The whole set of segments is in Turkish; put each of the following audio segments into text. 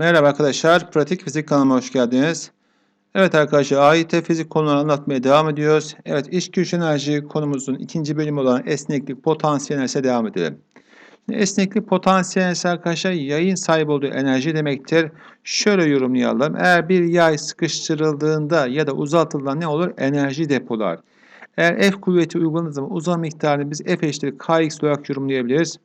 Merhaba arkadaşlar, Pratik Fizik kanalıma hoş geldiniz. Evet arkadaşlar, AYT fizik konularını anlatmaya devam ediyoruz. Evet, iş güç enerji konumuzun ikinci bölümü olan esneklik, potansiyel enerjisi devam edelim. Şimdi esneklik, potansiyel enerjisi arkadaşlar yayın sahibi olduğu enerji demektir. Şöyle yorumlayalım. Eğer bir yay sıkıştırıldığında ya da uzatıldığında ne olur? Enerji depolar. Eğer F kuvveti uygulandığı zaman uzam miktarını biz F eşittir Kx olarak yorumlayabiliriz.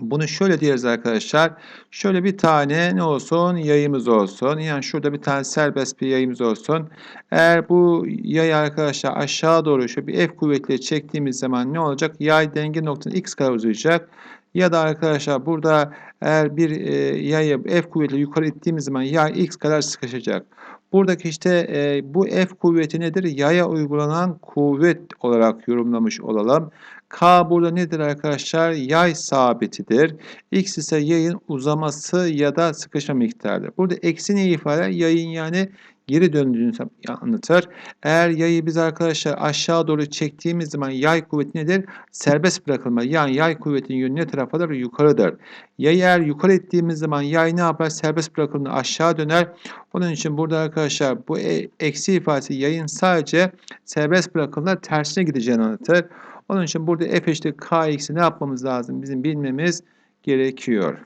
Bunu şöyle diyeriz arkadaşlar. Şöyle bir tane ne olsun? Yayımız olsun. Yani şurada bir tane serbest bir yayımız olsun. Eğer bu yay arkadaşlar aşağı doğru şu bir F kuvvetiyle çektiğimiz zaman ne olacak? Yay denge noktasına x kadar uzayacak. Ya da arkadaşlar burada eğer bir e, yayı F kuvvetiyle yukarı ittiğimiz zaman yay x kadar sıkışacak. Buradaki işte e, bu F kuvveti nedir? Yaya uygulanan kuvvet olarak yorumlamış olalım. K burada nedir arkadaşlar? Yay sabitidir. X ise yayın uzaması ya da sıkışma miktarıdır. Burada eksi ne ifade? Yayın yani geri döndüğünü anlatır. Eğer yayı biz arkadaşlar aşağı doğru çektiğimiz zaman yay kuvveti nedir? Serbest bırakılma. Yani yay kuvvetinin yönü ne tarafadır? Yukarıdır. Yayı eğer yukarı ettiğimiz zaman yay ne yapar? Serbest bırakıldığında aşağı döner. Onun için burada arkadaşlar bu e, eksi ifadesi yayın sadece serbest bırakıldığında tersine gideceğini anlatır. Onun için burada f eşittir kx'i ne yapmamız lazım? Bizim bilmemiz gerekiyor.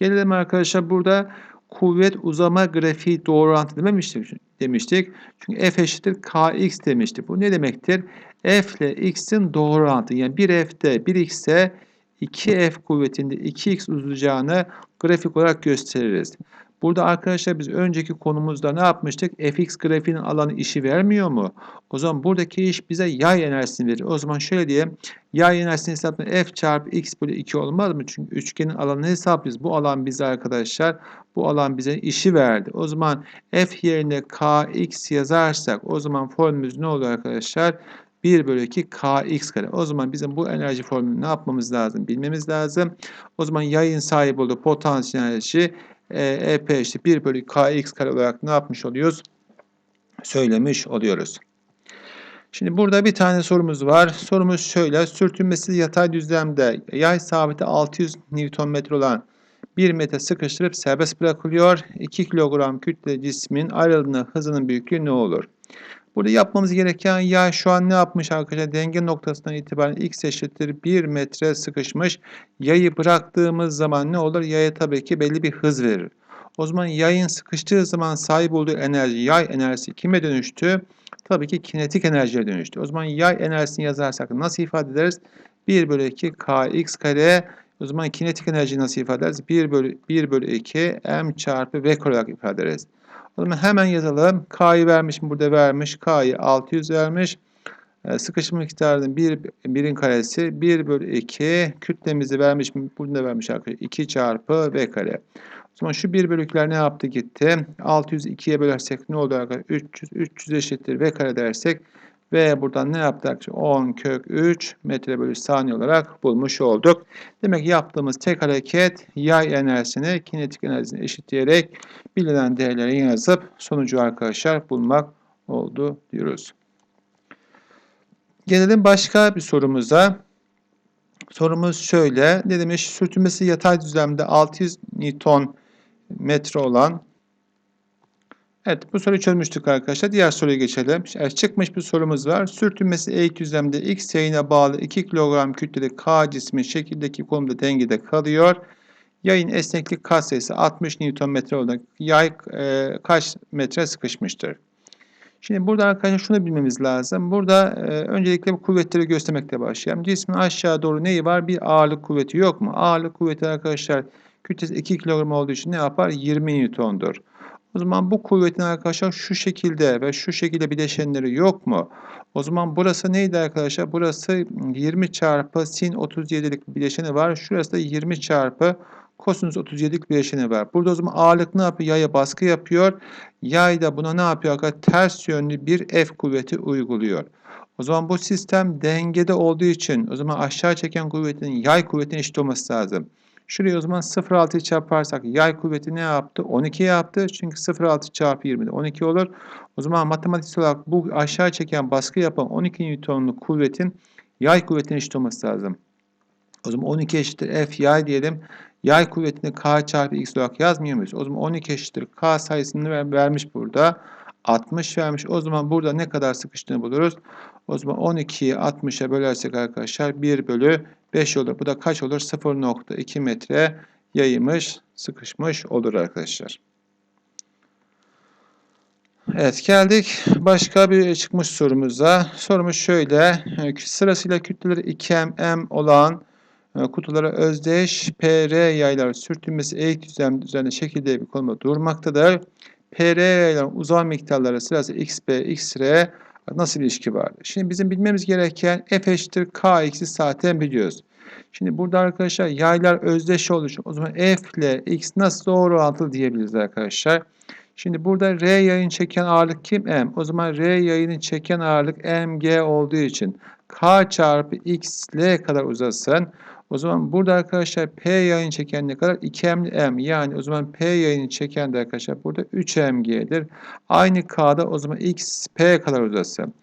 Gelelim arkadaşlar burada kuvvet uzama grafiği doğru orantı dememiştik, demiştik. Çünkü f eşittir kx demiştik. Bu ne demektir? f ile x'in doğru orantı. Yani bir f'de bir x'e 2f kuvvetinde 2x uzayacağını grafik olarak gösteririz. Burada arkadaşlar biz önceki konumuzda ne yapmıştık? fx grafiğinin alanı işi vermiyor mu? O zaman buradaki iş bize yay enerjisini verir. O zaman şöyle diyelim. Yay enerjisini hesaplayın. f çarpı x bölü 2 olmaz mı? Çünkü üçgenin alanını hesaplıyoruz. Bu alan bize arkadaşlar bu alan bize işi verdi. O zaman f yerine kx yazarsak o zaman formülümüz ne oluyor arkadaşlar? 1 bölü 2 kx kare. O zaman bizim bu enerji formülünü ne yapmamız lazım? Bilmemiz lazım. O zaman yayın sahip olduğu potansiyel enerji EP işte 1 bölü kx kare olarak ne yapmış oluyoruz? Söylemiş oluyoruz. Şimdi burada bir tane sorumuz var. Sorumuz şöyle. Sürtünmesi yatay düzlemde yay sabiti 600 Nm olan 1 metre sıkıştırıp serbest bırakılıyor. 2 kilogram kütle cismin ayrıldığında hızının büyüklüğü ne olur? Burada yapmamız gereken yay şu an ne yapmış arkadaşlar? Denge noktasından itibaren x eşittir 1 metre sıkışmış. Yayı bıraktığımız zaman ne olur? Yaya tabii ki belli bir hız verir. O zaman yayın sıkıştığı zaman sahip olduğu enerji, yay enerjisi kime dönüştü? Tabii ki kinetik enerjiye dönüştü. O zaman yay enerjisini yazarsak nasıl ifade ederiz? 1 bölü 2 kx kare o zaman kinetik enerjiyi nasıl ifade ederiz? 1 bölü, 1 bölü 2 m çarpı v olarak ifade ederiz. O hemen yazalım. K'yı vermiş burada vermiş. K'yı 600 vermiş. E, sıkışma miktarının 1, 1'in karesi 1 bölü 2 kütlemizi vermiş. Bunu da vermiş arkadaşlar. 2 çarpı v kare. O zaman şu 1 bölükler ne yaptı gitti? 600 2'ye bölersek ne oldu arkadaşlar? 300. 300 eşittir v kare dersek ve buradan ne yaptık? 10 kök 3 metre bölü saniye olarak bulmuş olduk. Demek ki yaptığımız tek hareket yay enerjisini kinetik enerjisini eşitleyerek bilinen değerleri yazıp sonucu arkadaşlar bulmak oldu diyoruz. Gelelim başka bir sorumuza. Sorumuz şöyle. Ne demiş? Sürtünmesi yatay düzlemde 600 Newton metre olan Evet bu soruyu çözmüştük arkadaşlar. Diğer soruya geçelim. Evet, çıkmış bir sorumuz var. Sürtünmesi eğik düzlemde x yayına bağlı 2 kilogram kütleli K cismi şekildeki konumda dengede kalıyor. Yayın esneklik kat sayısı 60 Nm olan yay e, kaç metre sıkışmıştır? Şimdi burada arkadaşlar şunu bilmemiz lazım. Burada e, öncelikle bu kuvvetleri göstermekle başlayalım. Cismin aşağı doğru neyi var? Bir ağırlık kuvveti yok mu? Ağırlık kuvveti arkadaşlar kütlesi 2 kilogram olduğu için ne yapar? 20 Newton'dur. O zaman bu kuvvetin arkadaşlar şu şekilde ve şu şekilde bileşenleri yok mu? O zaman burası neydi arkadaşlar? Burası 20 çarpı sin 37'lik bileşeni var. Şurası da 20 çarpı kosinüs 37'lik bileşeni var. Burada o zaman ağırlık ne yapıyor? Yaya baskı yapıyor. Yay da buna ne yapıyor? Arkadaşlar ters yönlü bir F kuvveti uyguluyor. O zaman bu sistem dengede olduğu için o zaman aşağı çeken kuvvetin yay kuvvetine eşit olması lazım. Şuraya o zaman 0,6'yı çarparsak yay kuvveti ne yaptı? 12 yaptı. Çünkü 0,6 çarpı 20'de 12 olur. O zaman matematik olarak bu aşağı çeken baskı yapan 12 Newton'luk kuvvetin yay kuvvetine eşit olması lazım. O zaman 12 eşittir F yay diyelim. Yay kuvvetini K çarpı X olarak yazmıyor muyuz? O zaman 12 eşittir K sayısını ver, vermiş burada. 60 vermiş. O zaman burada ne kadar sıkıştığını buluruz. O zaman 12'yi 60'a bölersek arkadaşlar 1 bölü 5 olur. Bu da kaç olur? 0.2 metre yayılmış, sıkışmış olur arkadaşlar. Evet geldik başka bir çıkmış sorumuza. Sorumuz şöyle. Sırasıyla kütleleri 2m olan e, kutulara özdeş PR yaylar sürtünmesi eğik düzen, düzenli şekilde bir konumda durmaktadır. PR yayların uzam miktarları sırası xb, xr nasıl bir ilişki vardır? Şimdi bizim bilmemiz gereken f eşittir k x'i zaten biliyoruz. Şimdi burada arkadaşlar yaylar özdeş olduğu için o zaman f ile x nasıl doğru orantılı diyebiliriz arkadaşlar. Şimdi burada R yayın çeken ağırlık kim? M. O zaman R yayını çeken ağırlık mg olduğu için K çarpı X L kadar uzasın. O zaman burada arkadaşlar P yayın çeken ne kadar? 2M M. Yani o zaman P yayını çeken de arkadaşlar burada 3mg'dir. Aynı K'da o zaman X P kadar uzasın.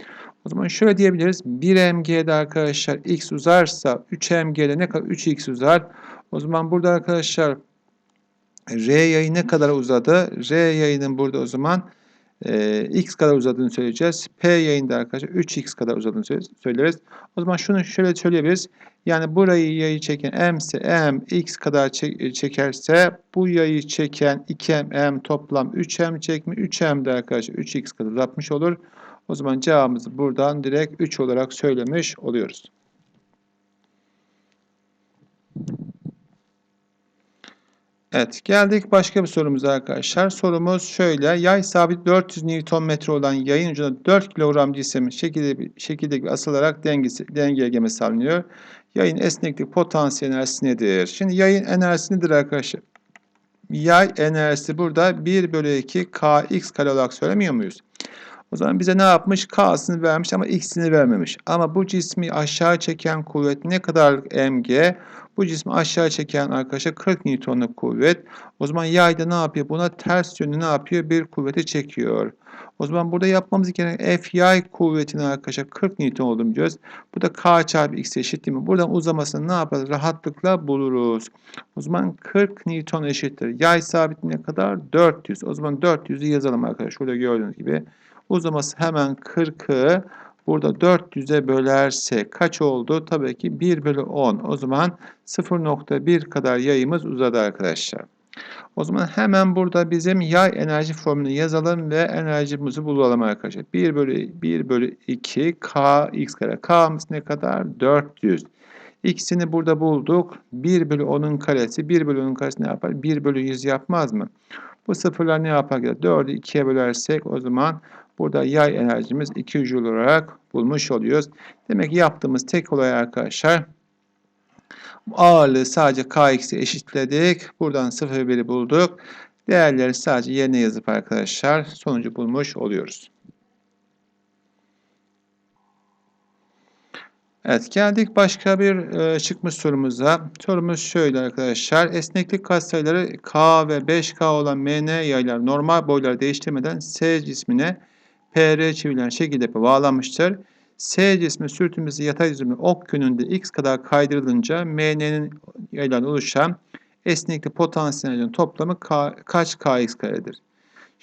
O zaman şöyle diyebiliriz. 1mg'de arkadaşlar X uzarsa 3mg'de ne kadar? 3x uzar. O zaman burada arkadaşlar R yayı ne kadar uzadı? R yayının burada o zaman e, x kadar uzadığını söyleyeceğiz. P yayında arkadaşlar 3x kadar uzadığını söyleriz. O zaman şunu şöyle söyleyebiliriz. Yani burayı yayı çeken m ise m x kadar çekerse bu yayı çeken 2m m toplam 3m çekme 3m de arkadaşlar 3x kadar uzatmış olur. O zaman cevabımızı buradan direkt 3 olarak söylemiş oluyoruz. Evet geldik başka bir sorumuza arkadaşlar. Sorumuz şöyle. Yay sabit 400 Nm olan yayın ucunda 4 kilogram cisim şekilde, şekilde asılarak dengesi, denge egeme sağlanıyor. Yayın esneklik potansiyel enerjisi nedir? Şimdi yayın enerjisi nedir arkadaşlar? Yay enerjisi burada 1 bölü 2 kx kare olarak söylemiyor muyuz? O zaman bize ne yapmış? K'sını vermiş ama X'ini vermemiş. Ama bu cismi aşağı çeken kuvvet ne kadarlık mg? Bu cismi aşağı çeken arkadaşlar 40 Newton'luk kuvvet. O zaman yayda ne yapıyor? Buna ters yönlü ne yapıyor? Bir kuvveti çekiyor. O zaman burada yapmamız gereken F yay kuvvetini arkadaşlar 40 Newton olduğunu biliyoruz. Bu da K çarpı X eşit değil mi? Buradan uzamasını ne yaparız? Rahatlıkla buluruz. O zaman 40 Newton eşittir. Yay sabit ne kadar? 400. O zaman 400'ü yazalım arkadaşlar. Şurada gördüğünüz gibi. Uzaması hemen 40'ı burada 400'e bölersek kaç oldu? Tabii ki 1 bölü 10. O zaman 0.1 kadar yayımız uzadı arkadaşlar. O zaman hemen burada bizim yay enerji formülünü yazalım ve enerjimizi bulalım arkadaşlar. 1 bölü 1 bölü 2 k x kare. K'mız ne kadar? 400. X'ini burada bulduk. 1 bölü 10'un karesi. 1 bölü 10'un karesi ne yapar? 1 bölü 100 yapmaz mı? Bu sıfırlar ne yapar? 4'ü 2'ye bölersek o zaman Burada yay enerjimiz 2 joule olarak bulmuş oluyoruz. Demek ki yaptığımız tek olay arkadaşlar ağırlığı sadece kx'e eşitledik. Buradan 0,1'i bulduk. Değerleri sadece yerine yazıp arkadaşlar sonucu bulmuş oluyoruz. Evet geldik başka bir e, çıkmış sorumuza. Sorumuz şöyle arkadaşlar. Esneklik katsayıları K ve 5K olan MN yaylar normal boyları değiştirmeden S cismine PR çevrilen şekilde bağlanmıştır. S cismi sürtünmesi yatay düzlemde ok yönünde x kadar kaydırılınca MN'nin ile oluşan esnekli potansiyelin toplamı K, kaç kx karedir?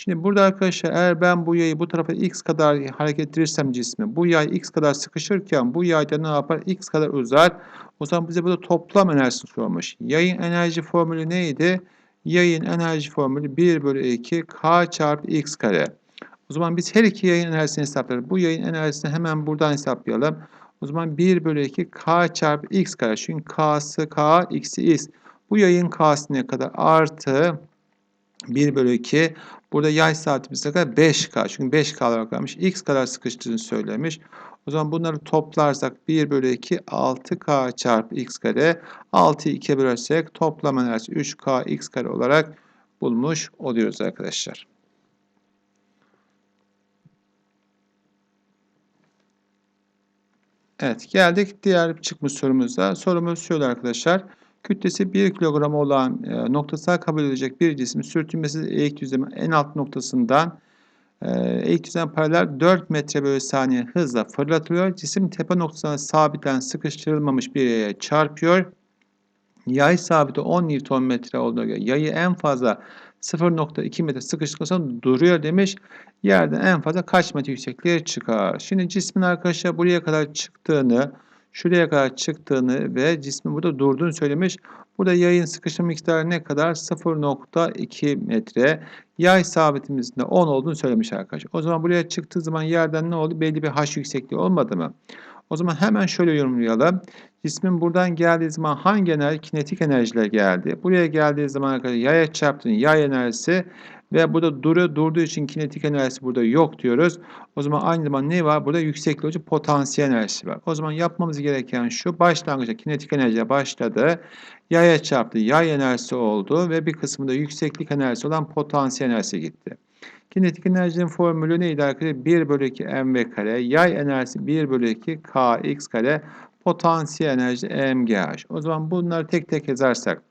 Şimdi burada arkadaşlar eğer ben bu yayı bu tarafa x kadar hareket ettirirsem cismi bu yay x kadar sıkışırken bu yayda ne yapar? x kadar uzar. O zaman bize burada toplam enerjisi sormuş. Yayın enerji formülü neydi? Yayın enerji formülü 1 bölü 2 k çarpı x kare. O zaman biz her iki yayın enerjisini hesaplarız. Bu yayın enerjisini hemen buradan hesaplayalım. O zaman 1 bölü 2 k çarpı x kare. Çünkü k'sı k, x'i x. Bu yayın k'sı ne kadar? Artı 1 bölü 2. Burada yay saatimiz ne kadar? 5k. Çünkü 5k olarak vermiş. x kadar sıkıştığını söylemiş. O zaman bunları toplarsak 1 bölü 2 6k çarpı x kare. 6'yı 2'ye bölersek toplam enerjisi 3k x kare olarak bulmuş oluyoruz arkadaşlar. Evet geldik diğer çıkmış sorumuza. Sorumuz şöyle arkadaşlar. Kütlesi 1 kilogram olan e, noktasal kabul edilecek bir cisim sürtünmesi eğik düzlemin en alt noktasından e, eğik düzlem paralel 4 metre bölü saniye hızla fırlatılıyor. Cisim tepe noktasına sabitlenen sıkıştırılmamış bir yere çarpıyor. Yay sabiti 10 Nm olduğuna göre yayı en fazla 0.2 metre sıkıştırırsan duruyor demiş. Yerden en fazla kaç metre yüksekliğe çıkar? Şimdi cismin arkadaşlar buraya kadar çıktığını, şuraya kadar çıktığını ve cismin burada durduğunu söylemiş. Burada yayın sıkışma miktarı ne kadar? 0.2 metre. Yay sabitimizin de 10 olduğunu söylemiş arkadaşlar. O zaman buraya çıktığı zaman yerden ne oldu? Belli bir h yüksekliği olmadı mı? O zaman hemen şöyle yorumlayalım. Cismin buradan geldiği zaman hangi enerji? Kinetik enerjiler geldi. Buraya geldiği zaman arkadaşlar yaya çarptığın yay enerjisi ve burada duruyor. Durduğu için kinetik enerjisi burada yok diyoruz. O zaman aynı zamanda ne var? Burada yükseklik potansiyel enerjisi var. O zaman yapmamız gereken şu. Başlangıçta kinetik enerjiye başladı. Yaya çarptı. Yay enerjisi oldu ve bir kısmı da yükseklik enerjisi olan potansiyel enerjisi gitti. Kinetik enerjinin formülü neydi arkadaşlar? 1 bölü 2 mv kare. Yay enerjisi 1 bölü 2 kx kare. Potansiyel enerji mgh. O zaman bunları tek tek yazarsak.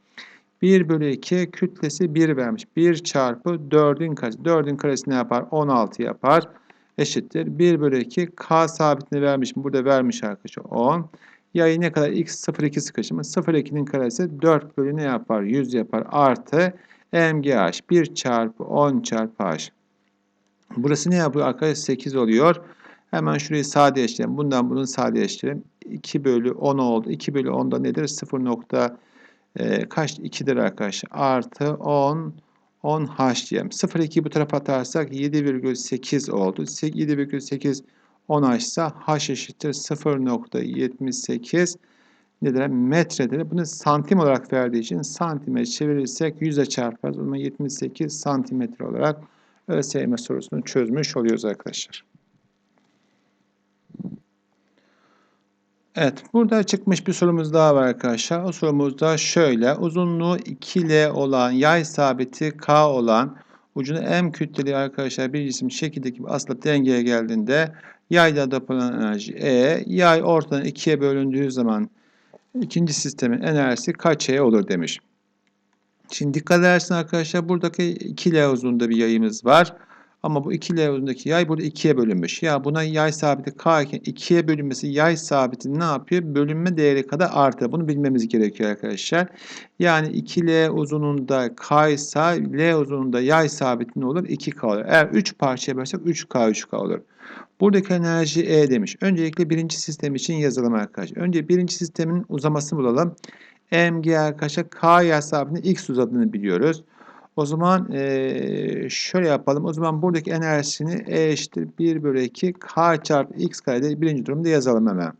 1 bölü 2 kütlesi 1 vermiş. 1 çarpı 4'ün karesi. 4'ün karesi ne yapar? 16 yapar. Eşittir. 1 bölü 2 k sabitini vermiş. Burada vermiş arkadaşlar 10. Yayı ne kadar? x 0,2 sıkışımı. 0,2'nin karesi 4 bölü ne yapar? 100 yapar. Artı mgh 1 çarpı 10 çarpı h. Burası ne yapıyor arkadaşlar? 8 oluyor. Hemen şurayı sadeleştirelim. Bundan bunu sadeleştirelim. 2 bölü 10 oldu. 2 bölü 10'da nedir? 0 nokta e, kaç? 2'dir arkadaşlar. Artı 10 10 h diyelim. 0,2 bu tarafa atarsak 7,8 oldu. 7,8 10 h ise h eşittir 0,78 nedir? Metredir. Bunu santim olarak verdiği için santime çevirirsek 100'e çarparız. O zaman 78 santimetre olarak ÖSYM sorusunu çözmüş oluyoruz arkadaşlar. Evet, burada çıkmış bir sorumuz daha var arkadaşlar. O sorumuz da şöyle. Uzunluğu 2L olan yay sabiti K olan ucunu M kütleli arkadaşlar bir cisim şekildeki asla dengeye geldiğinde yayda depolan enerji E. Yay ortadan ikiye bölündüğü zaman ikinci sistemin enerjisi kaç E olur demiş. Şimdi dikkat edersin arkadaşlar buradaki 2L uzunluğunda bir yayımız var. Ama bu 2L uzunluğundaki yay burada 2'ye bölünmüş. Ya buna yay sabiti K iken 2'ye bölünmesi yay sabiti ne yapıyor? Bölünme değeri kadar artı. Bunu bilmemiz gerekiyor arkadaşlar. Yani 2L uzunluğunda K ise L uzunluğunda yay sabiti ne olur? 2K olur. Eğer 3 parçaya bölersek 3K 3K olur. Buradaki enerji E demiş. Öncelikle birinci sistem için yazalım arkadaşlar. Önce birinci sistemin uzamasını bulalım. mg arkadaşlar K yay sabitinin x uzadığını biliyoruz. O zaman e, şöyle yapalım. O zaman buradaki enerjisini E eşittir 1 bölü 2 K çarpı X karede birinci durumda yazalım hemen.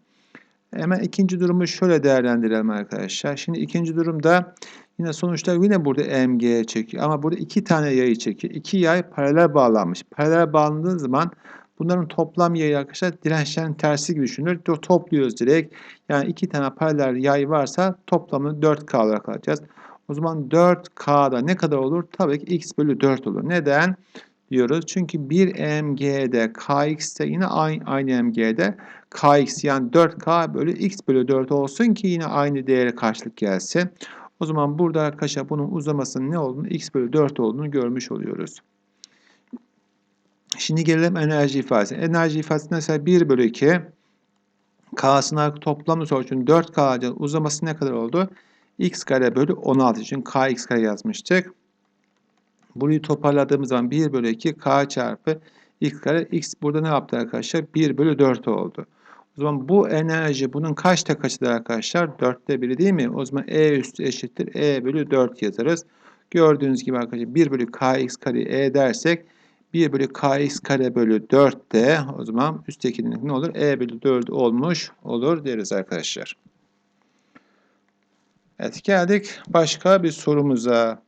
Hemen ikinci durumu şöyle değerlendirelim arkadaşlar. Şimdi ikinci durumda yine sonuçta yine burada MG çekiyor. Ama burada iki tane yayı çekiyor. İki yay paralel bağlanmış. Paralel bağlandığı zaman bunların toplam yayı arkadaşlar dirençlerin tersi gibi düşünülür. Topluyoruz direkt. Yani iki tane paralel yay varsa toplamını 4K olarak alacağız. O zaman 4K'da ne kadar olur? Tabii ki x bölü 4 olur. Neden? diyoruz. Çünkü 1 mg'de kx'te yine aynı, aynı mg'de kx yani 4k bölü x bölü 4 olsun ki yine aynı değere karşılık gelsin. O zaman burada arkadaşlar bunun uzamasının ne olduğunu x bölü 4 olduğunu görmüş oluyoruz. Şimdi gelelim enerji ifadesi. Enerji ifadesi mesela 1 bölü 2 k'sının toplamı sonucunun 4k uzaması ne kadar oldu? X kare bölü 16 için kx kare yazmıştık. Burayı toparladığımız zaman 1 bölü 2 k çarpı x kare. x burada ne yaptı arkadaşlar? 1 bölü 4 oldu. O zaman bu enerji bunun kaçta kaçıdır arkadaşlar? 4'te 1'i değil mi? O zaman E üstü eşittir. E bölü 4 yazarız. Gördüğünüz gibi arkadaşlar 1 bölü kx kare E dersek 1 bölü kx kare bölü 4 de o zaman üsttekinin ne olur? E bölü 4 olmuş olur deriz arkadaşlar. Evet geldik başka bir sorumuza.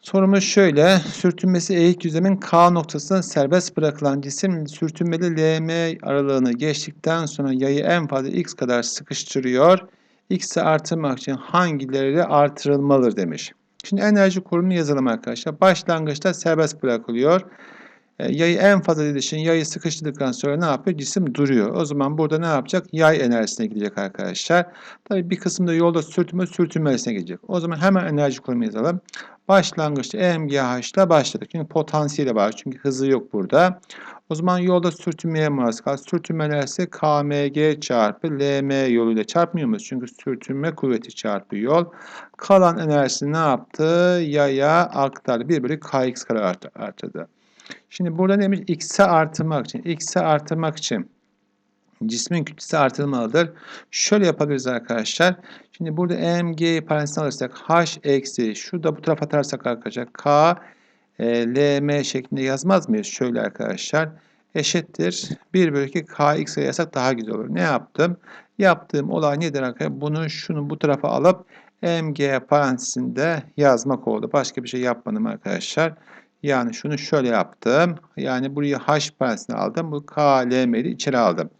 Sorumuz şöyle. Sürtünmesi eğik yüzemin K noktasından serbest bırakılan cisim sürtünmeli LM aralığını geçtikten sonra yayı en fazla X kadar sıkıştırıyor. X'i artırmak için hangileri artırılmalıdır demiş. Şimdi enerji kurumunu yazalım arkadaşlar. Başlangıçta serbest bırakılıyor. E, yayı en fazla dediği yayı sıkıştırdıktan sonra ne yapıyor? Cisim duruyor. O zaman burada ne yapacak? Yay enerjisine gidecek arkadaşlar. Tabii bir kısımda yolda sürtünme sürtünmesine gidecek. O zaman hemen enerji kurumu yazalım. Başlangıçta EMGH ile başladık. Çünkü potansiyeli var. Çünkü hızı yok burada. O zaman yolda sürtünmeye maruz kaldı. Sürtünmelerse KMG çarpı LM yoluyla çarpmıyor muyuz? Çünkü sürtünme kuvveti çarpı yol. Kalan enerjisi ne yaptı? Yaya aktardı. 1 bölü kx kare art artırdı. Şimdi burada neymiş? X'e artırmak için. X'e artırmak için cismin kütlesi artırılmalıdır. Şöyle yapabiliriz arkadaşlar. Şimdi burada EMG'yi parantezine alırsak H eksi şu da bu tarafa atarsak arkadaşlar K e, LM şeklinde yazmaz mıyız? Şöyle arkadaşlar eşittir. 1 bölü 2 KX yazsak daha güzel olur. Ne yaptım? Yaptığım olay nedir arkadaşlar? Bunu şunu bu tarafa alıp MG parantezinde yazmak oldu. Başka bir şey yapmadım arkadaşlar. Yani şunu şöyle yaptım. Yani burayı h parantezine aldım. Bu k, l, içeri aldım.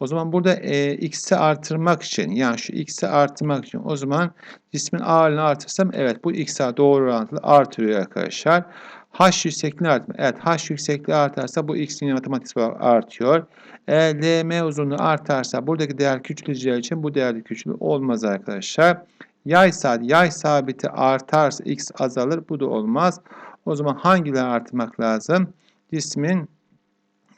O zaman burada e, x'i artırmak için yani şu x'i artırmak için o zaman cismin ağırlığını artırsam evet bu x'e doğru orantılı artırıyor arkadaşlar. H yüksekliğini artma. Evet H yüksekliği artarsa bu x'in matematik olarak artıyor. Eğer LM uzunluğu artarsa buradaki değer küçüleceği için bu değer küçülür olmaz arkadaşlar. Yay sabiti, yay sabiti artarsa x azalır. Bu da olmaz. O zaman hangileri artırmak lazım? Cismin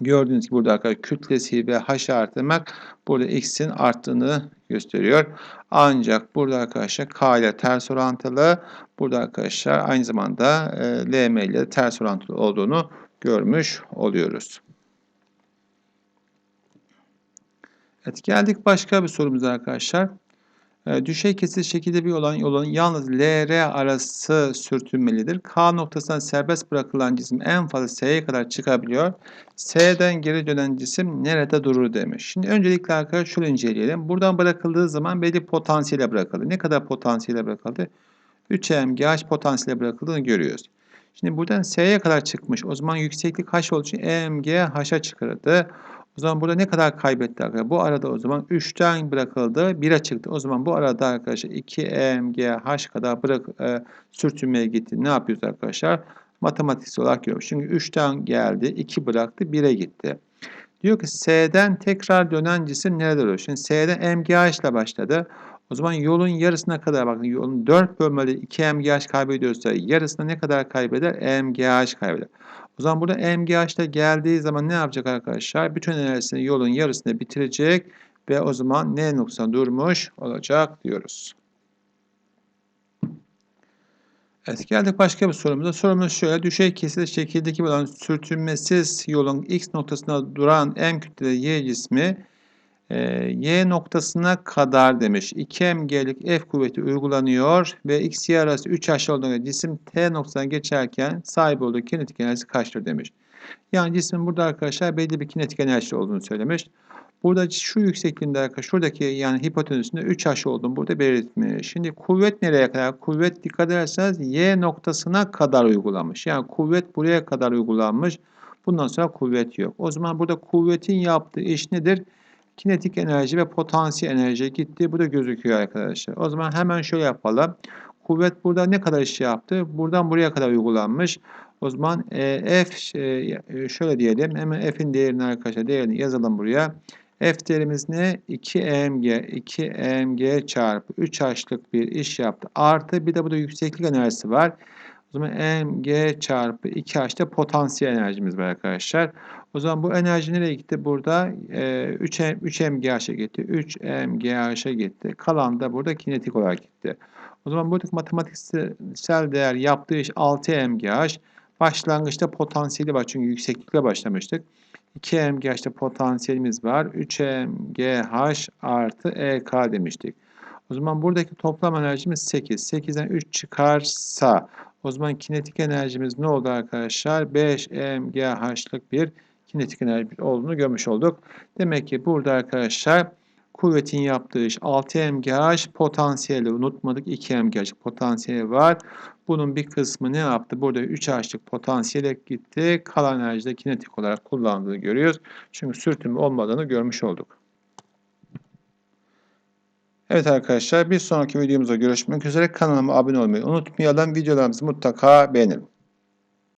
gördüğünüz gibi burada arkadaşlar kütlesi ve h artırmak burada x'in arttığını gösteriyor. Ancak burada arkadaşlar k ile ters orantılı. Burada arkadaşlar aynı zamanda e, lm ile ters orantılı olduğunu görmüş oluyoruz. Evet geldik başka bir sorumuza arkadaşlar. Düşey kesit şekilde bir olan yolun yalnız LR arası sürtünmelidir. K noktasından serbest bırakılan cisim en fazla S'ye kadar çıkabiliyor. S'den geri dönen cisim nerede durur demiş. Şimdi öncelikle arkadaşlar şunu inceleyelim. Buradan bırakıldığı zaman belli potansiyele bırakıldı. Ne kadar potansiyele bırakıldı? 3 mgh potansiyele bırakıldığını görüyoruz. Şimdi buradan S'ye kadar çıkmış. O zaman yükseklik h olduğu için EMGH'a çıkardı. O zaman burada ne kadar kaybetti arkadaşlar? Bu arada o zaman 3'ten bırakıldı. 1'e çıktı. O zaman bu arada arkadaşlar 2 EMGH kadar bırak, e, sürtünmeye gitti. Ne yapıyoruz arkadaşlar? Matematiksel olarak görüyoruz. Çünkü 3'ten geldi. 2 bıraktı. 1'e gitti. Diyor ki S'den tekrar dönen cisim nerede olur? Şimdi S'den MGH ile başladı. O zaman yolun yarısına kadar bakın yolun 4 bölmede 2 MGH kaybediyorsa yarısına ne kadar kaybeder? MGH kaybeder. O zaman burada MGH'da geldiği zaman ne yapacak arkadaşlar? Bütün enerjisini yolun yarısını bitirecek ve o zaman N noktasına durmuş olacak diyoruz. Evet geldik başka bir sorumuza. Sorumuz şöyle. Düşey kesit şekildeki olan sürtünmesiz yolun X noktasında duran M kütleli Y cismi Y noktasına kadar demiş. 2mg'lik F kuvveti uygulanıyor ve X, Y arası 3 aşağı olduğunda cisim T noktasına geçerken sahip olduğu kinetik enerjisi kaçtır demiş. Yani cismin burada arkadaşlar belli bir kinetik enerjisi olduğunu söylemiş. Burada şu yüksekliğinde arkadaşlar şuradaki yani hipotenüsünde 3 h olduğunu burada belirtmiş. Şimdi kuvvet nereye kadar? Kuvvet dikkat ederseniz Y noktasına kadar uygulanmış. Yani kuvvet buraya kadar uygulanmış. Bundan sonra kuvvet yok. O zaman burada kuvvetin yaptığı iş nedir? Kinetik enerji ve potansiyel enerji gitti. Bu da gözüküyor arkadaşlar. O zaman hemen şöyle yapalım. Kuvvet burada ne kadar iş yaptı? Buradan buraya kadar uygulanmış. O zaman e, F e, şöyle diyelim. Hemen F'in değerini arkadaşlar değerini yazalım buraya. F değerimiz ne? 2mg 2mg çarpı 3h'lık bir iş yaptı. Artı bir de burada yükseklik enerjisi var. O zaman mg çarpı 2h'te potansiyel enerjimiz var arkadaşlar. O zaman bu enerji nereye gitti? Burada e, 3, 3 mgh'a gitti. 3 mgh'a gitti. Kalan da burada kinetik olarak gitti. O zaman buradaki matematiksel değer yaptığı iş 6 mgh. Başlangıçta potansiyeli var çünkü yükseklikle başlamıştık. 2 mgh'de potansiyelimiz var. 3 mgh artı ek demiştik. O zaman buradaki toplam enerjimiz 8. 8'den 3 çıkarsa o zaman kinetik enerjimiz ne oldu arkadaşlar? 5 mgh'lık bir kinetik enerji olduğunu görmüş olduk. Demek ki burada arkadaşlar kuvvetin yaptığı iş 6 mgh potansiyeli unutmadık 2 mgh potansiyeli var. Bunun bir kısmı ne yaptı? Burada 3 h'lık potansiyele gitti. Kalan enerjide kinetik olarak kullandığını görüyoruz. Çünkü sürtünme olmadığını görmüş olduk. Evet arkadaşlar bir sonraki videomuzda görüşmek üzere. Kanalıma abone olmayı unutmayalım. Videolarımızı mutlaka beğenin.